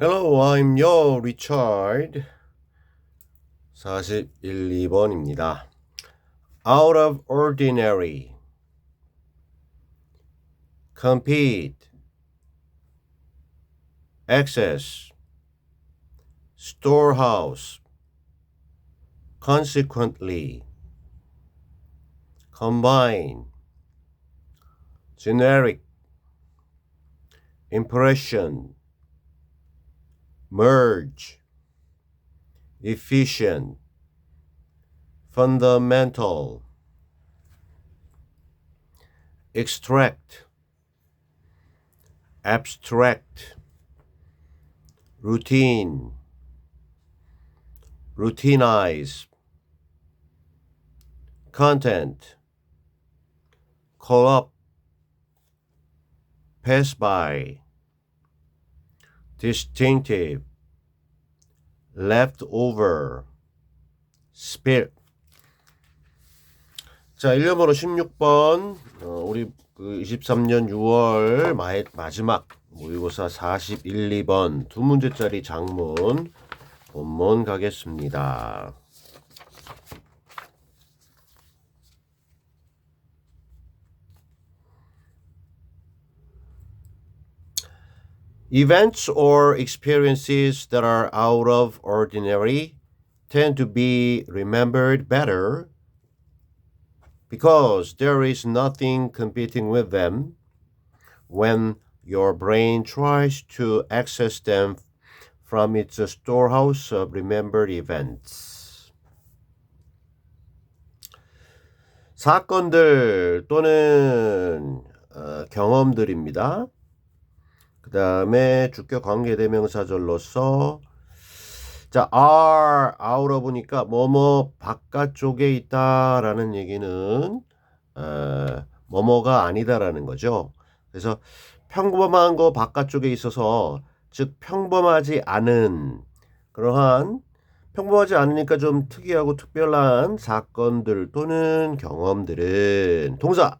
Hello, I'm your Richard. 41, 2번입니다. Out of ordinary. Compete. Access. Storehouse. Consequently. Combine. Generic. Impression. merge, efficient, fundamental, extract, abstract, routine, routinize, content, call up, pass by, distinctive, leftover, spill. 자, 1년번호 16번, 어, 우리 그 23년 6월 마, 마지막 모의고사 41, 2번 두 문제짜리 장문 본문 가겠습니다. Events or experiences that are out of ordinary tend to be remembered better because there is nothing competing with them when your brain tries to access them from its storehouse of remembered events. 사건들 또는 어, 경험들입니다. 그 다음에 주격 관계대명사절로서 자 are out of니까 뭐뭐 바깥쪽에 있다라는 얘기는 어, 뭐뭐가 아니다라는 거죠. 그래서 평범한 거 바깥쪽에 있어서 즉 평범하지 않은 그러한 평범하지 않으니까 좀 특이하고 특별한 사건들 또는 경험들은 동사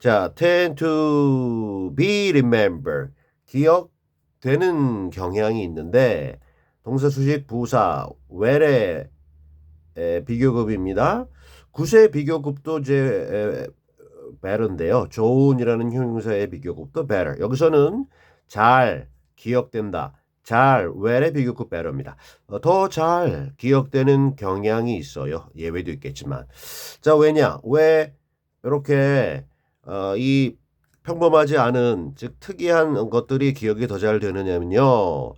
자, tend to be remember. 기억되는 경향이 있는데 동사 수식 부사 where의 비교급입니다. 구세 비교급도 이제 better인데요. 좋은이라는 형용사의 비교급도 better. 여기서는 잘 기억된다. 잘 where의 비교급 better입니다. 어, 더잘 기억되는 경향이 있어요. 예외도 있겠지만. 자, 왜냐? 왜 이렇게 어, 이 평범하지 않은 즉 특이한 것들이 기억이 더 잘 되느냐면요.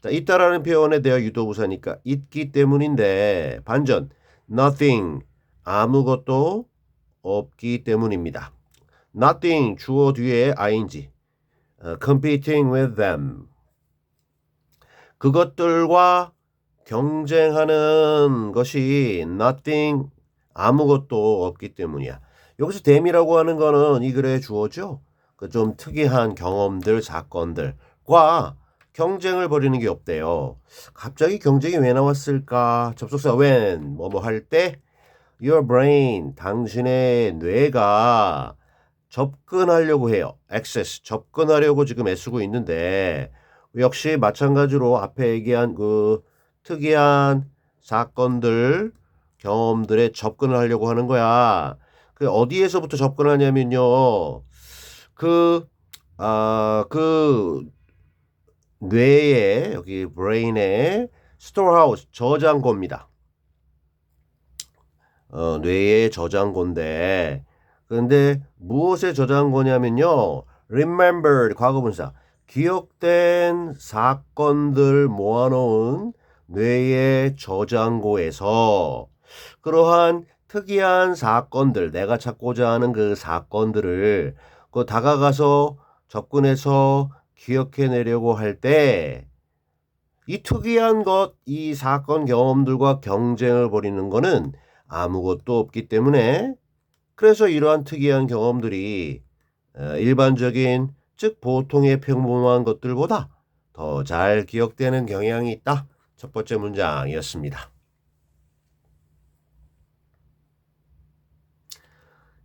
자, 있다라는 표현에 대해 유도부사니까 있기 때문인데 반전 nothing 아무것도 없기 때문입니다. nothing 주어 뒤에 ing uh, competing with them 그것들과 경쟁하는 것이 nothing 아무것도 없기 때문이야. 여기서 댐이라고 하는 거는 이 글의 주어죠. 그 좀 특이한 경험들, 사건들과 경쟁을 벌이는 게 없대요. 갑자기 경쟁이 왜 나왔을까? 접속사 when 뭐뭐 할 때 your brain 당신의 뇌가 접근하려고 해요. access 접근하려고 지금 애쓰고 있는데 역시 마찬가지로 앞에 얘기한 그 특이한 사건들 경험들에 접근을 하려고 하는 거야. 그 어디에서부터 접근하냐면요. 그, 아, 그 뇌에 여기 브레인에 스토어하우스 저장고입니다. 어, 뇌의 저장고인데 근데 무엇의 저장고냐면요. remembered 과거분사 기억된 사건들 모아놓은 뇌의 저장고에서 그러한 특이한 사건들, 내가 찾고자 하는 그 사건들을 그 다가가서 접근해서 기억해내려고 할 때 이 특이한 것, 이 사건 경험들과 경쟁을 벌이는 거는 아무것도 없기 때문에 그래서 이러한 특이한 경험들이 어, 일반적인 즉 보통의 평범한 것들보다 더 잘 기억되는 경향이 있다. 첫 번째 문장이었습니다.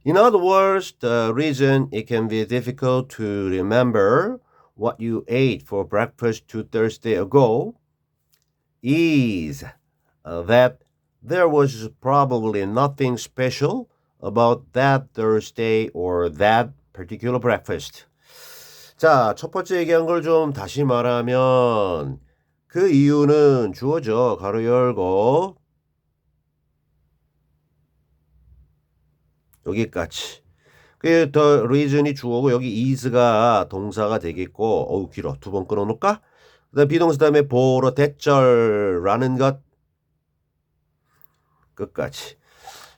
In other words, the reason it can be difficult to remember what you ate for breakfast two Thursday ago is uh, that there was probably nothing special about that Thursday or that particular breakfast. 자, 첫 번째 얘기한 걸 좀 다시 말하면 그 이유는 주어져 가로 열고 여기까지. 그더 reason이 주어고 여기 is가 동사가 되겠고 어우 길어 두 번 끊어놓을까? 그다음 비동사 다음에 보러 대절라는 것 끝까지.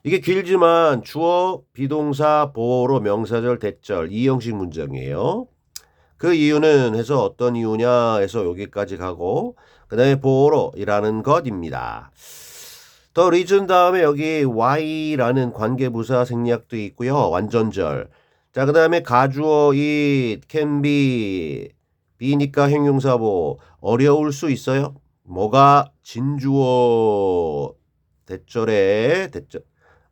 이게 길지만 주어 비동사 보로 명사절 대절 이 형식 문장이에요. 그 이유는 해서 어떤 이유냐 해서 여기까지 가고 그 다음에 보로이라는 것입니다. 더 리즌 다음에 여기 why라는 관계부사 생략도 있고요. 완전절. 자, 그 다음에 가주어 it, can be, be니까 형용사보 어려울 수 있어요. 뭐가 진주어 대절에 대절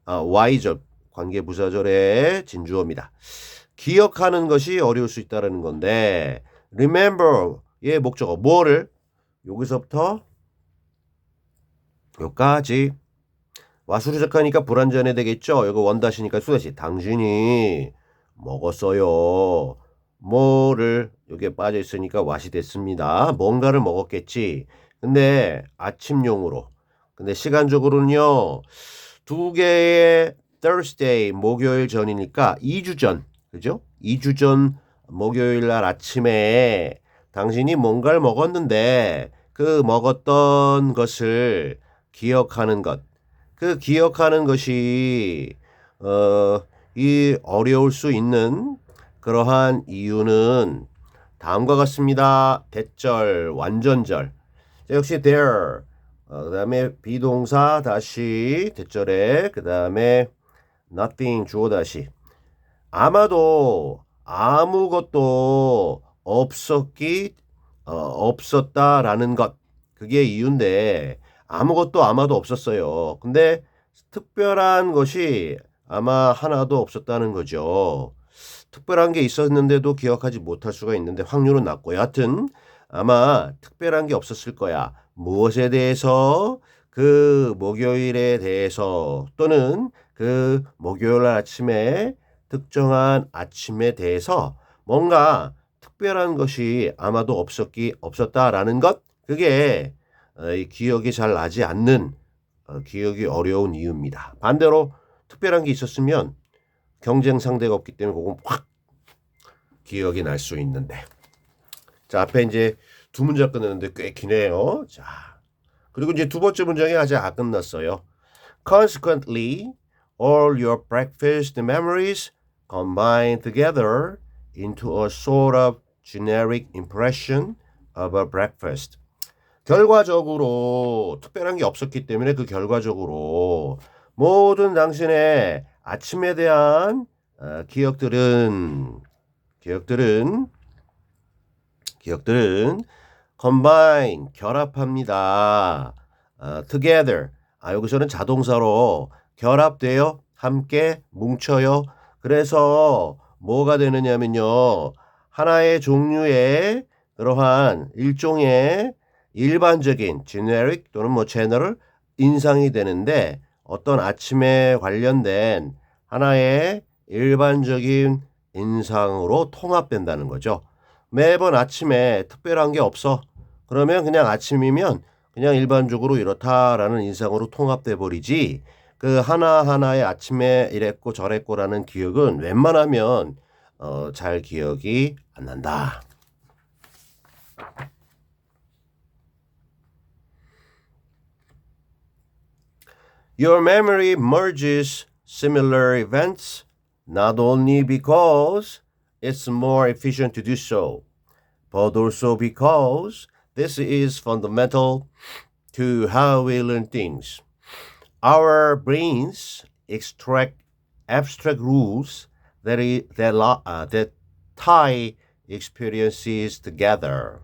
아, y절 관계부사절의 진주어입니다. 기억하는 것이 어려울 수 있다라는 건데 remember의 목적어 뭐를 여기서부터 여기까지 와수르작하니까 불완전해 되겠죠. 이거 원다시니까 수다시 당신이 먹었어요. 뭐를 여기에 빠져 있으니까 왓이 됐습니다. 뭔가를 먹었겠지. 근데 아침용으로. 근데 시간적으로는요. 두 개의 Thursday 목요일 전이니까 2주 전. 그죠? 2주 전 목요일 날 아침에 당신이 뭔가를 먹었는데 그 먹었던 것을 기억하는 것. 그 기억하는 것이 어, 이 어려울 수 있는 그러한 이유는 다음과 같습니다. 대절, 완전절. 자, 역시 there. 어, 그다음에 비동사 다시 대절에 그다음에 nothing 주어 다시. 아마도 아무것도 없었기 어, 없었다라는 것 그게 이유인데 아무것도 아마도 없었어요. 근데 특별한 것이 아마 하나도 없었다는 거죠. 특별한 게 있었는데도 기억하지 못할 수가 있는데 확률은 낮고요. 하여튼 아마 특별한 게 없었을 거야. 무엇에 대해서 그 목요일에 대해서 또는 그 목요일 아침에 특정한 아침에 대해서 뭔가 특별한 것이 아마도 없었기 없었다라는 것 그게 어, 기억이 잘 나지 않는 어, 기억이 어려운 이유입니다. 반대로 특별한 게 있었으면 경쟁 상대가 없기 때문에 그건 확 기억이 날 수 있는데 자 앞에 이제 두 문장 끝냈는데 꽤 기네요. 자 그리고 이제 두 번째 문장이 아직 안 끝났어요. Consequently, all your breakfast memories combine together into a sort of generic impression of a breakfast. 결과적으로 특별한 게 없었기 때문에 그 결과적으로 모든 당신의 아침에 대한 어, 기억들은 기억들은 기억들은 combine 결합합니다. 어, together 아 여기서는 자동사로 결합되어 함께 뭉쳐요. 그래서 뭐가 되느냐면요. 하나의 종류의 그러한 일종의 일반적인 generic 또는 뭐 general 인상이 되는데 어떤 아침에 관련된 하나의 일반적인 인상으로 통합된다는 거죠. 매번 아침에 특별한 게 없어. 그러면 그냥 아침이면 그냥 일반적으로 이렇다라는 인상으로 통합돼 버리지. 그 하나하나의 아침에 이랬고 저랬고라는 기억은 웬만하면 어, 잘 기억이 안 난다. Your memory merges similar events not only because it's more efficient to do so, but also because this is fundamental to how we learn things. Our brains extract abstract rules that, i- that, lo- uh, that tie experiences together.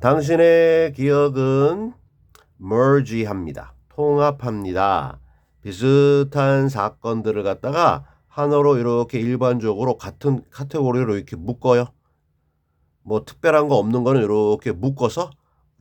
당신의 기억은 merge합니다. 통합합니다. 비슷한 사건들을 갖다가 하나로 이렇게 일반적으로 같은 카테고리로 이렇게 묶어요. 뭐 특별한 거 없는 거는 이렇게 묶어서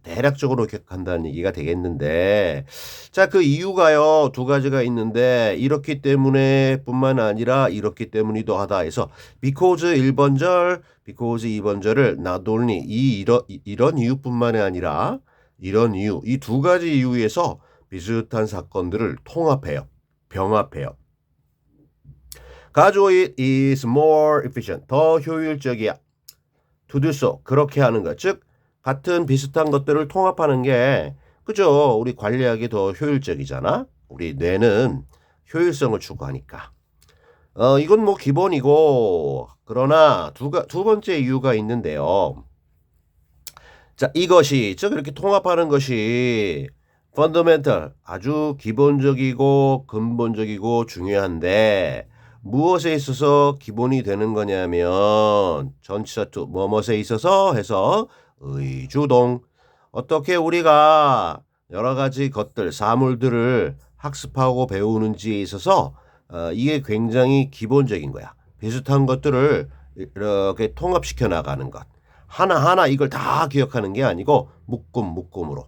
대략적으로 기억한다는 얘기가 되겠는데 자 그 이유가요 두 가지가 있는데 이렇기 때문에 뿐만 아니라 이렇기 때문이도 하다 해서 because 1번절 because 2번절을 not only 이 이런, 이런 이유뿐만이 아니라 이런 이유 이 두 가지 이유에서 비슷한 사건들을 통합해요 병합해요 가조 it is more efficient 더 효율적이야 to do so 그렇게 하는 것 즉 같은 비슷한 것들을 통합하는 게 그죠? 우리 관리하기 더 효율적이잖아. 우리 뇌는 효율성을 추구하니까. 어, 이건 뭐 기본이고 그러나 두, 가, 두 번째 이유가 있는데요. 자, 이것이 즉 이렇게 통합하는 것이 펀더멘털 아주 기본적이고 근본적이고 중요한데 무엇에 있어서 기본이 되는 거냐면 전치사 투 뭐뭇에 있어서 해서 의주동 어떻게 우리가 여러 가지 것들 사물들을 학습하고 배우는지에 있어서 어, 이게 굉장히 기본적인 거야. 비슷한 것들을 이렇게 통합시켜 나가는 것. 하나하나 이걸 다 기억하는 게 아니고 묶음 묶음으로.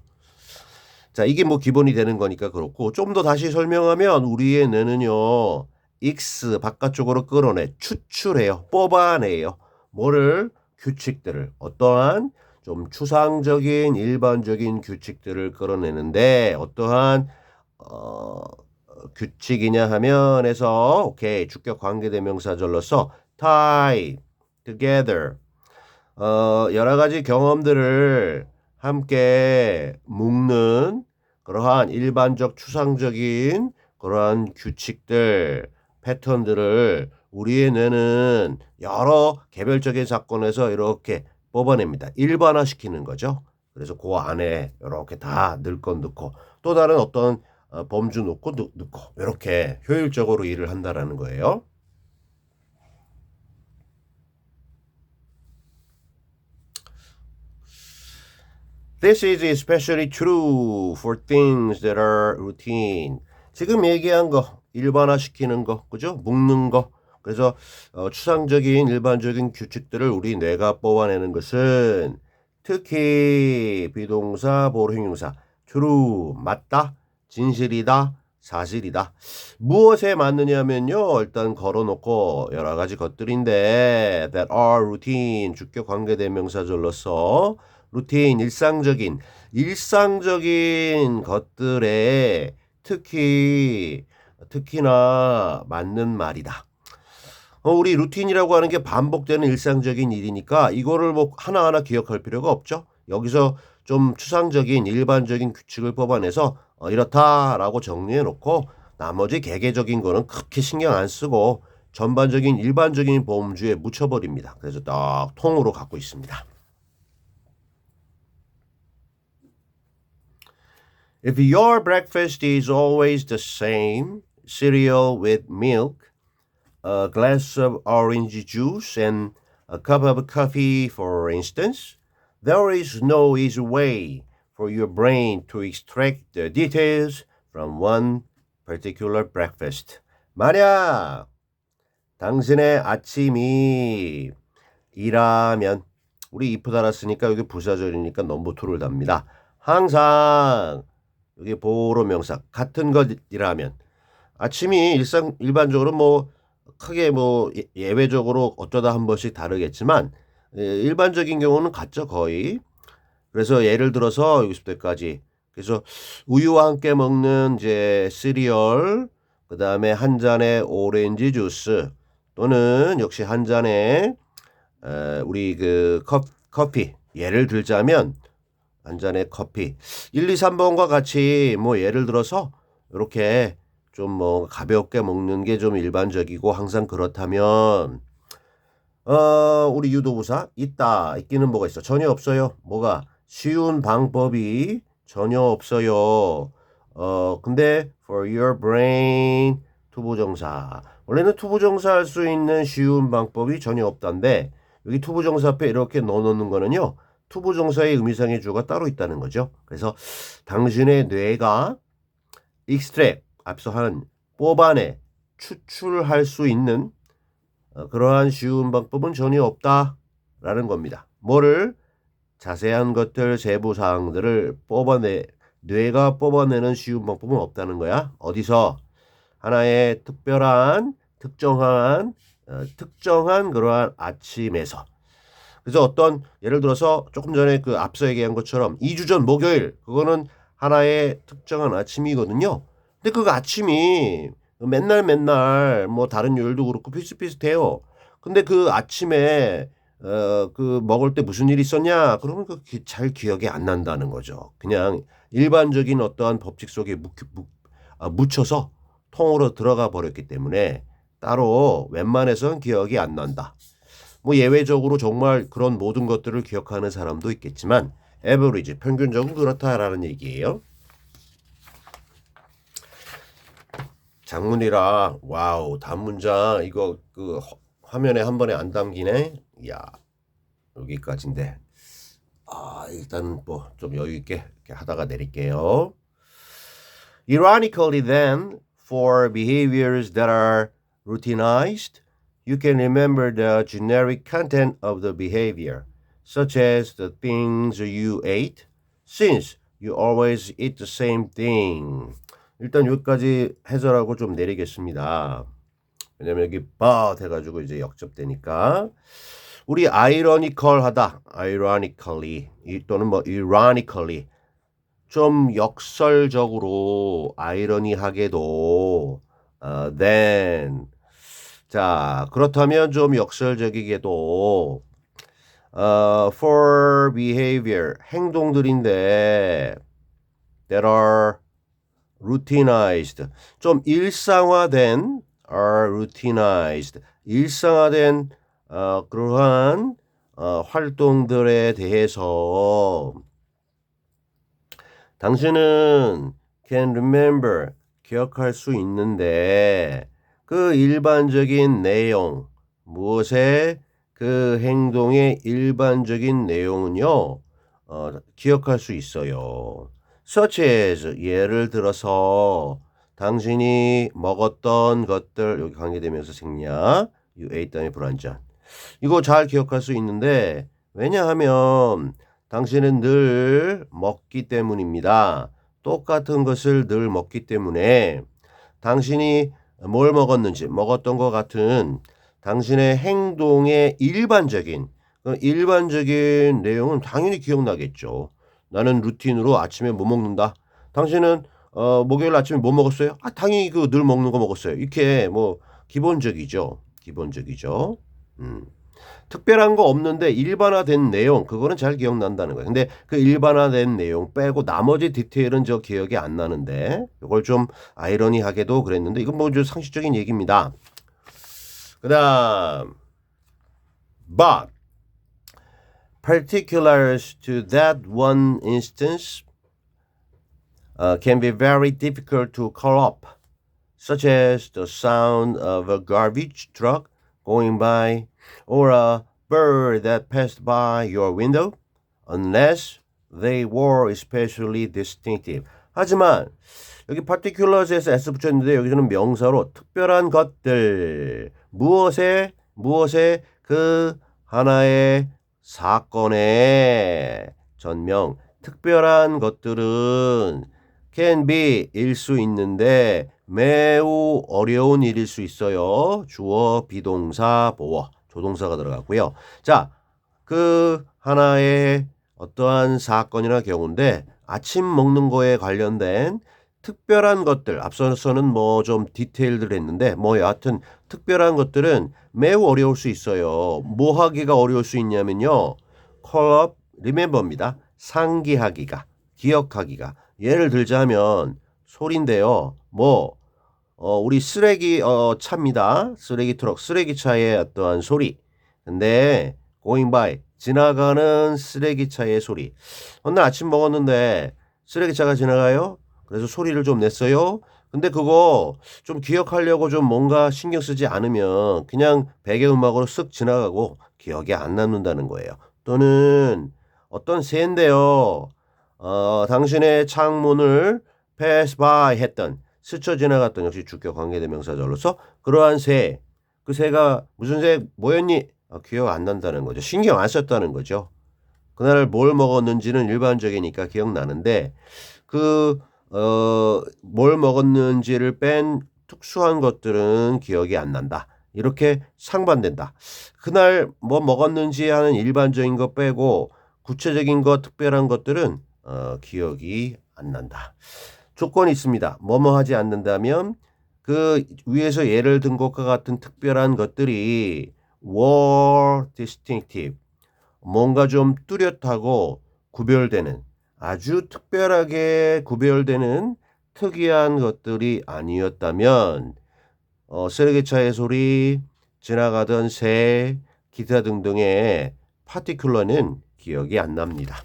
자, 이게 뭐 기본이 되는 거니까 그렇고 좀 더 다시 설명하면 우리의 뇌는요. X 바깥쪽으로 끌어내 추출해요. 뽑아내요. 뭐를 규칙들을 어떠한 좀 추상적인 일반적인 규칙들을 끌어내는데 어떠한 어, 규칙이냐 하면에서 오케이 주격 관계대명사절로서 tie together 어, 여러 가지 경험들을 함께 묶는 그러한 일반적 추상적인 그러한 규칙들 패턴들을 우리의 뇌는 여러 개별적인 사건에서 이렇게 뽑아냅니다. 일반화시키는 거죠. 그래서 그 안에 이렇게 다 넣을 건 넣고 또 다른 어떤 어, 범주 넣고 넣고 이렇게 효율적으로 일을 한다라는 거예요. This is especially true for things that are routine. 지금 얘기한 거 일반화시키는 거, 그죠? 묶는 거. 그래서 어, 추상적인 일반적인 규칙들을 우리 뇌가 뽑아내는 것은 특히 비동사, 보호형용사 true 맞다, 진실이다, 사실이다. 무엇에 맞느냐면요. 일단 걸어놓고 여러 가지 것들인데 that are routine 주격 관계 대명사절로서 루틴 일상적인 일상적인 것들에 특히 특히나 맞는 말이다. 어, 우리 루틴이라고 하는 게 반복되는 일상적인 일이니까 이거를 뭐 하나하나 기억할 필요가 없죠. 여기서 좀 추상적인 일반적인 규칙을 뽑아내서 어, 이렇다라고 정리해 놓고 나머지 개개적인 거는 그렇게 신경 안 쓰고 전반적인 일반적인 범주에 묻혀버립니다. 그래서 딱 통으로 갖고 있습니다. If your breakfast is always the same, cereal with milk, a glass of orange juice and a cup of coffee, for instance, there is no easy way for your brain to extract the details from one particular breakfast. 만약 당신의 아침이 이라면 우리 if 달았으니까 여기 부사절이니까 넘버투를 답니다. 항상 여기 보로 명사 같은 것이라면 아침이 일상 일반적으로 뭐 크게 뭐 예, 예외적으로 어쩌다 한 번씩 다르겠지만 예, 일반적인 경우는 같죠 거의. 그래서 예를 들어서 60대까지 그래서 우유와 함께 먹는 이제 시리얼 그 다음에 한 잔의 오렌지 주스 또는 역시 한 잔의 에, 우리 그 커피 예를 들자면 한 잔의 커피. 1, 2, 3번과 같이 뭐 예를 들어서 이렇게 좀 뭐 가볍게 먹는 게 좀 일반적이고 항상 그렇다면 어 우리 유도부사 있다. 있기는 뭐가 있어? 전혀 없어요. 뭐가? 쉬운 방법이 전혀 없어요. 어 근데 for your brain 투부정사. 원래는 투부정사 할 수 있는 쉬운 방법이 전혀 없단데 여기 투부정사 앞에 이렇게 넣어 놓는 거는요 투부 정사의 의미상의 주어가 따로 있다는 거죠 그래서 당신의 뇌가 extract 앞서 한 뽑아내 추출할 수 있는 어, 그러한 쉬운 방법은 전혀 없다라는 겁니다. 뭐를 자세한 것들 세부 사항들을 뽑아내 뇌가 뽑아내는 쉬운 방법은 없다는 거야. 어디서 하나의 특별한 특정한 어, 특정한 그러한 아침에서 그래서 어떤 예를 들어서 조금 전에 그 앞서 얘기한 것처럼 2주 전 목요일 그거는 하나의 특정한 아침이거든요. 근데 그 아침이 맨날 맨날 뭐 다른 요일도 그렇고 비슷비슷해요. 근데 그 아침에 어 그 먹을 때 무슨 일이 있었냐? 그러면 그 잘 기억이 안 난다는 거죠. 그냥 일반적인 어떠한 법칙 속에 묻, 묻, 아, 묻혀서 통으로 들어가 버렸기 때문에 따로 웬만해서는 기억이 안 난다. 뭐 예외적으로 정말 그런 모든 것들을 기억하는 사람도 있겠지만 에버리지 평균적으로 그렇다라는 얘기예요. 장문이라 와우 단문장 이거 그 허- 화면에 한 번에 안 담기네. 야 여기까지인데 아 일단 뭐 좀 여유 있게 하다가 내릴게요. Ironically, then, for behaviors that are routinized, you can remember the generic content of the behavior, such as the things you ate, since you always eat the same thing. 일단 여기까지 해설하고 좀 내리겠습니다. 왜냐면 여기 but 해가지고 이제 역접되니까. 우리 ironical하다, ironically, 이- 또는 뭐 ironically 좀 역설적으로 아이러니하게도 어, then 자 그렇다면 좀 역설적이게도 어, for behavior 행동들인데 that are routinized 좀 일상화된 are routinized 일상화된 어, 그러한 어, 활동들에 대해서 당신은 can remember 기억할 수 있는데 그 일반적인 내용 무엇의 그 행동의 일반적인 내용은요 어, 기억할 수 있어요. such as 예를 들어서 당신이 먹었던 것들 여기 관계되면서 생략 you ate 다음에 불안전 이거 잘 기억할 수 있는데 왜냐하면 당신은 늘 먹기 때문입니다. 똑같은 것을 늘 먹기 때문에 당신이 뭘 먹었는지 먹었던 것 같은 당신의 행동의 일반적인 그 일반적인 내용은 당연히 기억나겠죠. 나는 루틴으로 아침에 뭐 먹는다. 당신은 어, 목요일 아침에 뭐 먹었어요? 아, 당연히 그 늘 먹는 거 먹었어요. 이렇게 뭐 기본적이죠. 기본적이죠. 음. 특별한 거 없는데 일반화된 내용 그거는 잘 기억난다는 거예요. 근데 그 일반화된 내용 빼고 나머지 디테일은 저 기억이 안 나는데 이걸 좀 아이러니하게도 그랬는데 이건 뭐좀 상식적인 얘기입니다. 그다음 but particulars to that one instance uh, can be very difficult to call up, such as the sound of a garbage truck going by or a bird that passed by your window, unless they were especially distinctive. 하지만 여기 particulars에서 s 붙였는데 여기서는 명사로 특별한 것들 무엇에 무엇에 그 하나의 사건의 전명 특별한 것들은 can be 일 수 있는데 매우 어려운 일일 수 있어요. 주어, 비동사, 보어, 조동사가 들어갔고요. 자, 그 하나의 어떠한 사건이나 경우인데 아침 먹는 거에 관련된 특별한 것들 앞서서는 뭐 좀 디테일들 했는데 뭐 여하튼 특별한 것들은 매우 어려울 수 있어요. 뭐 하기가 어려울 수 있냐면요. up, remember입니다. 상기하기가, 기억하기가. 예를 들자면 소리인데요. 뭐 어, 우리 쓰레기 어, 차입니다. 쓰레기 트럭, 쓰레기 차의 어떠한 소리. 근데 going by 지나가는 쓰레기 차의 소리. 오늘 아침 먹었는데 쓰레기 차가 지나가요. 그래서 소리를 좀 냈어요. 근데 그거 좀 기억하려고 좀 뭔가 신경 쓰지 않으면 그냥 배경음악으로 쓱 지나가고 기억이 안 남는다는 거예요. 또는 어떤 새인데요. 어, 당신의 창문을 pass by 했던 스쳐 지나갔던 역시 주격 관계대명사절로서 그러한 새, 그 새가 무슨 새 뭐였니? 아, 기억 안 난다는 거죠. 신경 안 썼다는 거죠. 그날 뭘 먹었는지는 일반적이니까 기억나는데 그 어, 뭘 먹었는지를 뺀 특수한 것들은 기억이 안 난다. 이렇게 상반된다. 그날 뭐 먹었는지 하는 일반적인 거 빼고 구체적인 것, 특별한 것들은 어, 기억이 안 난다. 조건이 있습니다. 뭐뭐 하지 않는다면 그 위에서 예를 든 것과 같은 특별한 것들이 were distinctive 뭔가 좀 뚜렷하고 구별되는 아주 특별하게 구별되는 특이한 것들이 아니었다면 어, 쓰레기차의 소리, 지나가던 새, 기타 등등의 파티큘러는 기억이 안 납니다.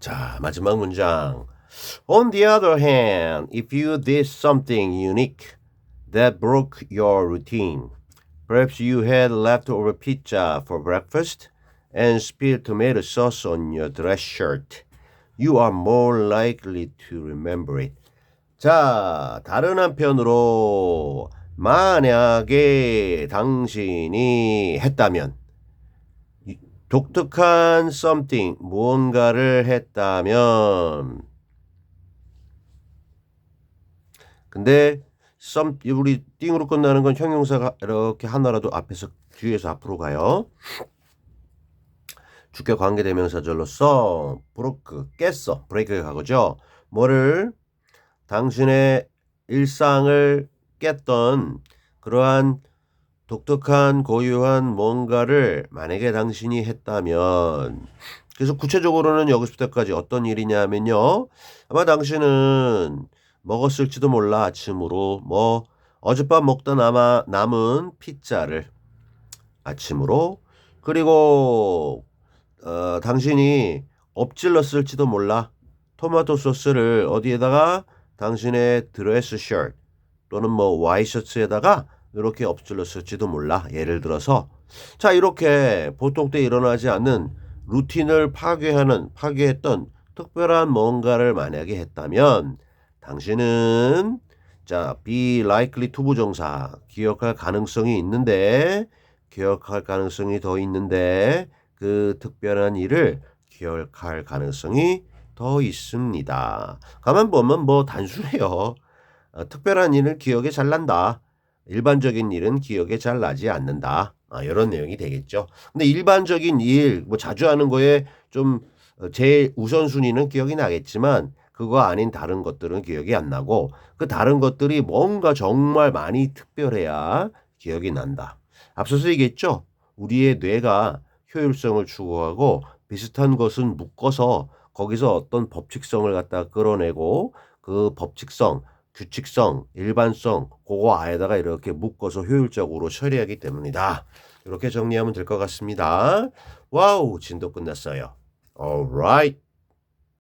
자, 마지막 문장. On the other hand, if you did something unique that broke your routine, perhaps you had leftover pizza for breakfast and spilled tomato sauce on your dress shirt, you are more likely to remember it. 자, 다른 한편으로 만약에 당신이 했다면 이- 독특한 something 무언가를 했다면 근데 some 우리 띵으로 끝나는 건 형용사가 이렇게 하나라도 앞에서 뒤에서 앞으로 가요. 주격 관계대명사절로서 브로크 깼어 브레이크가 가고죠. 뭐를 당신의 일상을 깼던 그러한 독특한 고유한 뭔가를 만약에 당신이 했다면 그래서 구체적으로는 여기서부터까지 어떤 일이냐면요. 아마 당신은 먹었을지도 몰라 아침으로 뭐 어젯밤 먹다 남아 남은 피자를 아침으로 그리고 어, 당신이 엎질렀을지도 몰라 토마토 소스를 어디에다가 당신의 드레스 셔츠 또는 뭐 와이셔츠에다가 이렇게 엎질렀을지도 몰라 예를 들어서 자 이렇게 보통 때 일어나지 않는 루틴을 파괴하는 파괴했던 특별한 뭔가를 만약에 했다면 당신은 자 be likely to 부정사 기억할 가능성이 있는데 기억할 가능성이 더 있는데 그 특별한 일을 기억할 가능성이 더 있습니다. 가만 보면 뭐 단순해요. 어, 특별한 일은 기억에 잘 난다. 일반적인 일은 기억에 잘 나지 않는다. 아, 이런 내용이 되겠죠. 근데 일반적인 일, 뭐 자주 하는 거에 좀 어, 우선순위는 기억이 나겠지만 그거 아닌 다른 것들은 기억이 안 나고 그 다른 것들이 뭔가 정말 많이 특별해야 기억이 난다. 앞서서 얘기했죠. 우리의 뇌가 효율성을 추구하고 비슷한 것은 묶어서 거기서 어떤 법칙성을 갖다 끌어내고 그 법칙성, 규칙성, 일반성 그거 아에다가 이렇게 묶어서 효율적으로 처리하기 때문이다. 이렇게 정리하면 될 것 같습니다. 와우, 진도 끝났어요. Alright.